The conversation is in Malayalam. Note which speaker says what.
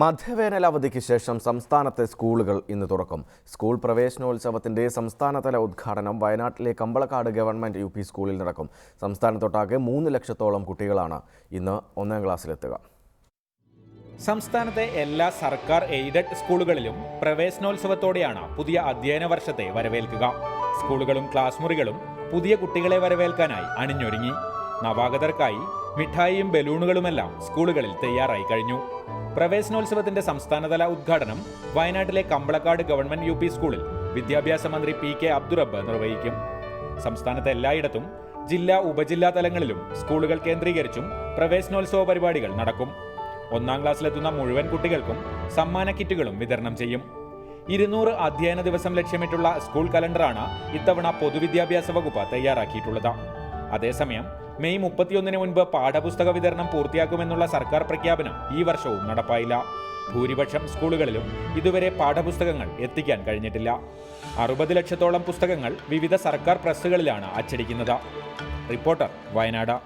Speaker 1: മധ്യവേനൽ അവധിക്ക് ശേഷം സംസ്ഥാനത്തെ സ്കൂളുകൾ ഇന്ന് തുറക്കും. സ്കൂൾ പ്രവേശനോത്സവത്തിന്റെ സംസ്ഥാനതല ഉദ്ഘാടനം വയനാട്ടിലെ കമ്പളക്കാട് ഗവൺമെന്റ് യു സ്കൂളിൽ നടക്കും. സംസ്ഥാനത്തൊട്ടാകെ മൂന്ന് ലക്ഷത്തോളം കുട്ടികളാണ് ഇന്ന് ഒന്നാം ക്ലാസ്സിലെത്തുക.
Speaker 2: സംസ്ഥാനത്തെ എല്ലാ സർക്കാർ എയ്ഡഡ് സ്കൂളുകളിലും പ്രവേശനോത്സവത്തോടെയാണ് പുതിയ അധ്യയന വർഷത്തെ വരവേൽക്കുക. സ്കൂളുകളും ക്ലാസ് മുറികളും പുതിയ കുട്ടികളെ വരവേൽക്കാനായി അണിഞ്ഞൊരുങ്ങി. നവാഗതർക്കായി മിഠായിയും ബലൂണുകളുമെല്ലാം സ്കൂളുകളിൽ തയ്യാറായി കഴിഞ്ഞു. പ്രവേശനോത്സവത്തിന്റെ സംസ്ഥാനതല ഉദ്ഘാടനം വയനാട്ടിലെ കമ്പളക്കാട് ഗവൺമെന്റ് യു പി സ്കൂളിൽ വിദ്യാഭ്യാസ മന്ത്രി പി കെ അബ്ദുറബ്ബ് നിർവഹിക്കും. സംസ്ഥാനത്തെ എല്ലായിടത്തും ജില്ലാ ഉപജില്ലാ തലങ്ങളിലും സ്കൂളുകൾ കേന്ദ്രീകരിച്ചും പ്രവേശനോത്സവ പരിപാടികൾ നടക്കും. ഒന്നാം ക്ലാസ്സിലെത്തുന്ന മുഴുവൻ കുട്ടികൾക്കും സമ്മാന കിറ്റുകളും വിതരണം ചെയ്യും. ഇരുന്നൂറ് അധ്യയന ദിവസം ലക്ഷ്യമിട്ടുള്ള സ്കൂൾ കലണ്ടറാണ് ഇത്തവണ പൊതുവിദ്യാഭ്യാസ വകുപ്പ് തയ്യാറാക്കിയിട്ടുള്ളത്. അതേസമയം മെയ് മുപ്പത്തിയൊന്നിന് മുൻപ് പാഠപുസ്തക വിതരണം പൂർത്തിയാക്കുമെന്നുള്ള സർക്കാർ പ്രഖ്യാപനം ഈ വർഷവും നടപ്പായില്ല. ഭൂരിപക്ഷം സ്കൂളുകളിലും ഇതുവരെ പാഠപുസ്തകങ്ങൾ എത്തിക്കാൻ കഴിഞ്ഞിട്ടില്ല. അറുപത് ലക്ഷത്തോളം പുസ്തകങ്ങൾ വിവിധ സർക്കാർ പ്രസ്സുകളിലാണ് അച്ചടിക്കുന്നത്. റിപ്പോർട്ടർ വയനാട്.